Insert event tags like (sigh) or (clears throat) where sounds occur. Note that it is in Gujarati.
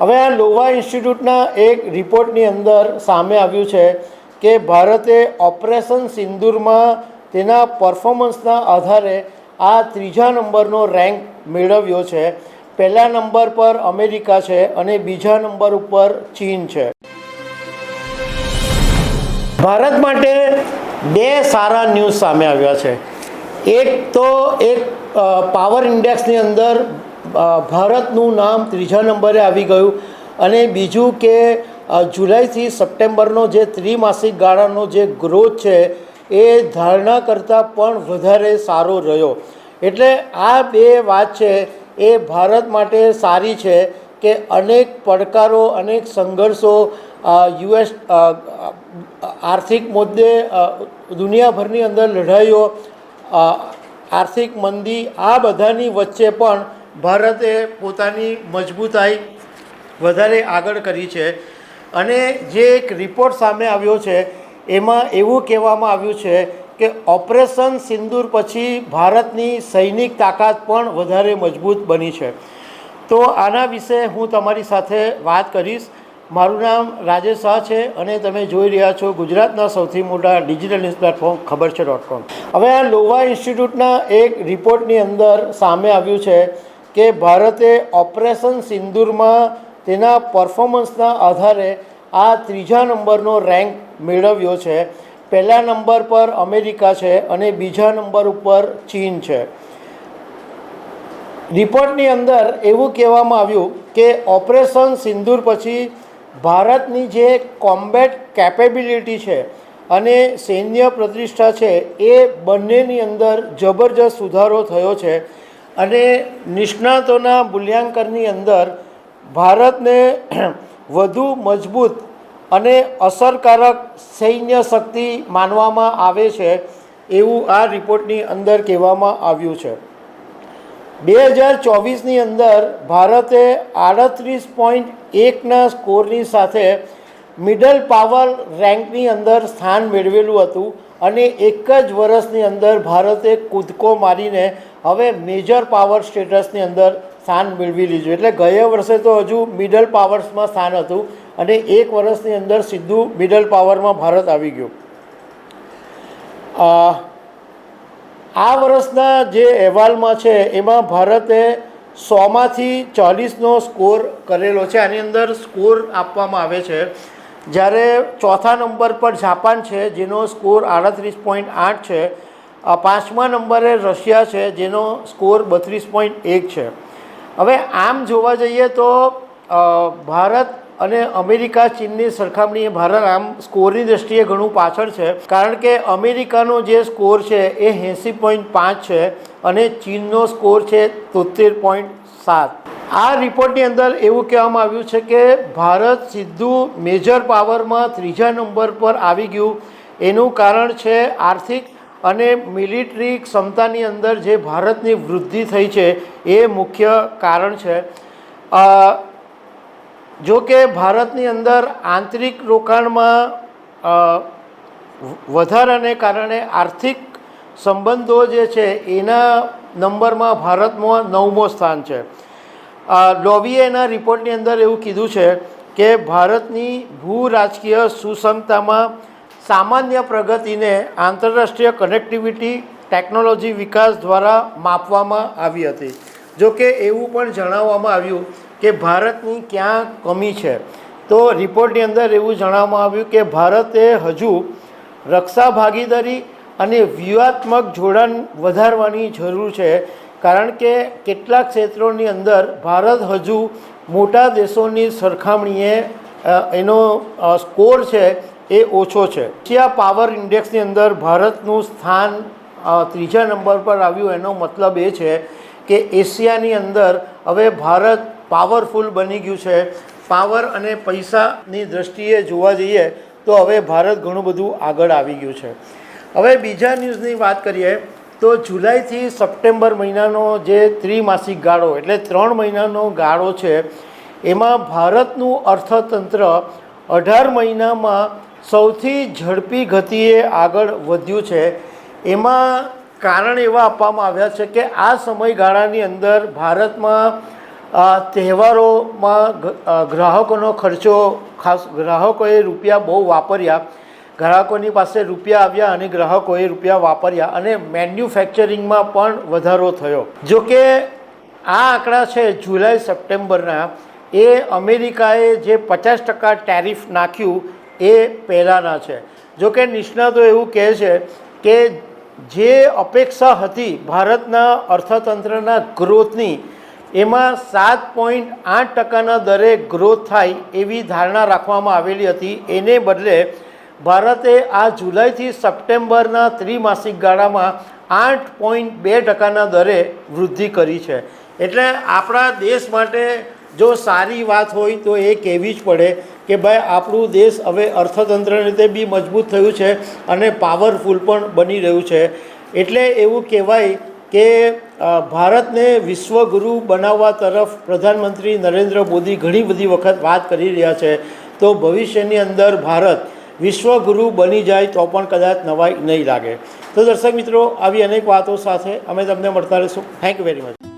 હવે આ લોવા ઇન્સ્ટિટ્યૂટના એક રિપોર્ટની અંદર સામે આવ્યું છે કે ભારતે ઓપરેશન સિંદૂરમાં તેના પરફોર્મન્સના આધારે આ ત્રીજા નંબરનો રેન્ક મેળવ્યો છે. પહેલા નંબર પર અમેરિકા છે અને બીજા નંબર ઉપર ચીન છે. ભારત માટે બે સારા ન્યૂઝ સામે આવ્યા છે. એક તો એક પાવર ઇન્ડેક્સની અંદર ભારતનું નામ ત્રીજા નંબરે આવી ગયું. અને બીજું કે જુલાઈથી સપ્ટેમ્બરનો જે ત્રિમાસિક ગાળાનો જે ગ્રોથ છે, એ ધારણા કરતાં પણ વધારે સારો રહ્યો. એટલે આ બે વાત છે, એ ભારત માટે સારી છે કે અનેક પડકારો, અનેક સંઘર્ષો યુએસ આર્થિક મુદ્દે દુનિયાભરની અંદર લડાઈઓ આર્થિક મંદી, આ બધાની વચ્ચે પણ ભારતે પોતાની મજબૂતાઈ વધારે આગળ કરી છે. અને જે એક રિપોર્ટ સામે આવ્યો છે, એમાં એવું કહેવામાં આવ્યું છે કે ઓપરેશન સિંદૂર પછી ભારતની સૈનિક તાકાત પણ વધારે મજબૂત બની છે. તો આના વિશે હું તમારી સાથે વાત કરીશ. મારું નામ રાજેશ શાહ છે અને તમે જોઈ રહ્યા છો ગુજરાતના સૌથી મોટા ડિજિટલ ન્યૂઝ પ્લેટફોર્મ ખબર છે ડોટ કોમ. હવે આ લોવા ઇન્સ્ટિટ્યૂટના એક રિપોર્ટની અંદર સામે આવ્યું છે કે ભારતે ઓપરેશન સિંદૂરમાં તેના પરફોર્મન્સના આધારે આ ત્રીજા નંબરનો રેન્ક મેળવ્યો છે. પહેલા નંબર પર અમેરિકા છે અને બીજા નંબર ઉપર ચીન છે. રિપોર્ટની અંદર એવું કહેવામાં આવ્યું કે ઓપરેશન સિંદૂર પછી ભારતની જે કોમ્બેટ કેપેબિલિટી છે અને સૈન્ય પ્રતિષ્ઠા છે એ બંનેની અંદર જબરજસ્ત સુધારો થયો છે. અને નિષ્ણાતોના મૂલ્યાંકનની અંદર ભારતને (clears throat) વધુ મજબૂત અને અસરકારક સૈન્ય શક્તિ માનવામાં આવે છે એવું આ રિપોર્ટની અંદર કહેવામાં આવ્યું છે. બે હજાર ચોવીસની અંદર ભારતે આડત્રીસ પોઈન્ટ એકના સ્કોરની સાથે મિડલ પાવર રેન્કની અંદર સ્થાન મેળવેલું હતું. અને એક જ વર્ષની અંદર ભારતે કૂદકો મારીને હવે મેજર પાવર સ્ટેટસની અંદર સ્થાન મેળવી લીધું. એટલે ગયા વર્ષે તો હજુ મિડલ પાવર્સમાં સ્થાન હતું અને એક વર્ષની અંદર સીધું મિડલ પાવરમાં ભારત આવી ગયું. આ વર્ષના જે અહેવાલમાં છે, એમાં ભારતે સોમાંથી ચાલીસનો સ્કોર કરેલો છે. આની અંદર સ્કોર આપવામાં આવે છે. જ્યારે ચોથા નંબર પર જાપાન છે, જેનો સ્કોર આડત્રીસ પોઈન્ટ આઠ છે પાંચમા નંબરે રશિયા છે, જેનો સ્કોર બત્રીસ પોઈન્ટ એક છે. હવે આમ જોવા જઈએ તો ભારત અને અમેરિકા ચીનની સરખામણીએ ભારત આમ સ્કોરની દ્રષ્ટિએ ઘણું પાછળ છે, કારણ કે અમેરિકાનો જે સ્કોર છે એ એંસી પોઈન્ટ પાંચ છે અને ચીનનો સ્કોર છે તોતેર પોઈન્ટ સાત. આ રિપોર્ટની અંદર એવું કહેવામાં આવ્યું છે કે ભારત સીધું મેજર પાવરમાં ત્રીજા નંબર પર આવી ગયું. એનું કારણ છે આર્થિક અને મિલિટરી ક્ષમતાની અંદર જે ભારતની વૃદ્ધિ થઈ છે એ મુખ્ય કારણ છે. જો કે ભારતની અંદર આંતરિક રોકાણમાં વધારાને કારણે આર્થિક સંબંધો જે છે એના નંબરમાં ભારતમાં નવમો સ્થાન છે. અ, લોવીએના રિપોર્ટની અંદર એવું કીધું છે કે ભારતની ભૂ રાજકીય સુસમતામાં સામાન્ય પ્રગતિને આંતરરાષ્ટ્રીય કનેક્ટિવિટી ટેકનોલોજી વિકાસ દ્વારા માપવામાં આવી હતી. જો કે એવું પણ જણાવવામાં આવ્યું કે ભારતની ક્યાં કમી છે. તો રિપોર્ટની અંદર એવું જણાવવામાં આવ્યું કે ભારતે હજુ રક્ષા ભાગીદારી અને વ્યૂહાત્મક જોડાણ વધારવાની જરૂર છે કારણ કે કેટલાક ક્ષેત્રોની અંદર ભારત હજુ મોટા દેશોની સરખામણીએ એનો સ્કોર છે એ ઓછો છે. એશિયા પાવર ઇન્ડેક્સની અંદર ભારતનું સ્થાન ત્રીજા નંબર પર આવ્યું એનો મતલબ એ છે કે એશિયાની અંદર હવે ભારત પાવરફુલ બની ગયું છે. પાવર અને પૈસાની દ્રષ્ટિએ જોવા જઈએ તો હવે ભારત ઘણું બધું આગળ આવી ગયું છે. હવે બીજા ન્યૂઝની વાત કરીએ તો જુલાઈથી સપ્ટેમ્બર મહિનાનો જે ત્રિમાસિક ગાળો, એટલે ત્રણ મહિનાનો ગાળો છે, એમાં ભારતનું અર્થતંત્ર અઢાર મહિનામાં સૌથી ઝડપી ગતિએ આગળ વધ્યું છે. એમાં કારણ એવા આપવામાં આવ્યા છે કે આ સમયગાળાની અંદર ભારતમાં તહેવારોમાં ગ્રાહકોનો ખર્ચો ખાસ ગ્રાહકોએ રૂપિયા બહુ વાપર્યા. ગ્રાહકોની પાસે રૂપિયા આવ્યા અને ગ્રાહકોએ રૂપિયા વાપર્યા અને મેન્યુફેક્ચરિંગમાં પણ વધારો થયો. જો કે આ આંકડા છે જુલાઈ સપ્ટેમ્બરના, એ અમેરિકાએ જે પચાસ ટકા ટેરિફ નાખ્યું એ પહેલાંના છે. જો કે નિષ્ણાતો એવું કહે છે કે જે અપેક્ષા હતી ભારતના અર્થતંત્રના ગ્રોથની, એમાં સાત પોઈન્ટ આઠ ટકાના દરે ગ્રોથ થાય એવી ધારણા રાખવામાં આવેલી હતી. એને બદલે ભારતે આ જુલાઈથી સપ્ટેમ્બરના ત્રિમાસિક ગાળામાં આઠ પોઈન્ટ બે ટકાના દરે વૃદ્ધિ કરી છે. એટલે આપણા દેશ માટે જો સારી વાત હોય તો એ કહેવી જ પડે કે ભાઈ, આપણું દેશ હવે અર્થતંત્ર રીતે બી મજબૂત થયું છે અને પાવરફુલ પણ બની રહ્યું છે. એટલે એવું કહેવાય કે ભારતને વિશ્વગુરુ બનાવવા તરફ પ્રધાનમંત્રી નરેન્દ્ર મોદી ઘણી બધી વખત વાત કરી રહ્યા છે. તો ભવિષ્યની અંદર ભારત વિશ્વગુરુ બની જાય તો પણ કદાચ નવાઈ નહીં લાગે. તો દર્શક મિત્રો, આવી અનેક વાતો સાથે અમે તમને મળતા રહીશું. Thank you very much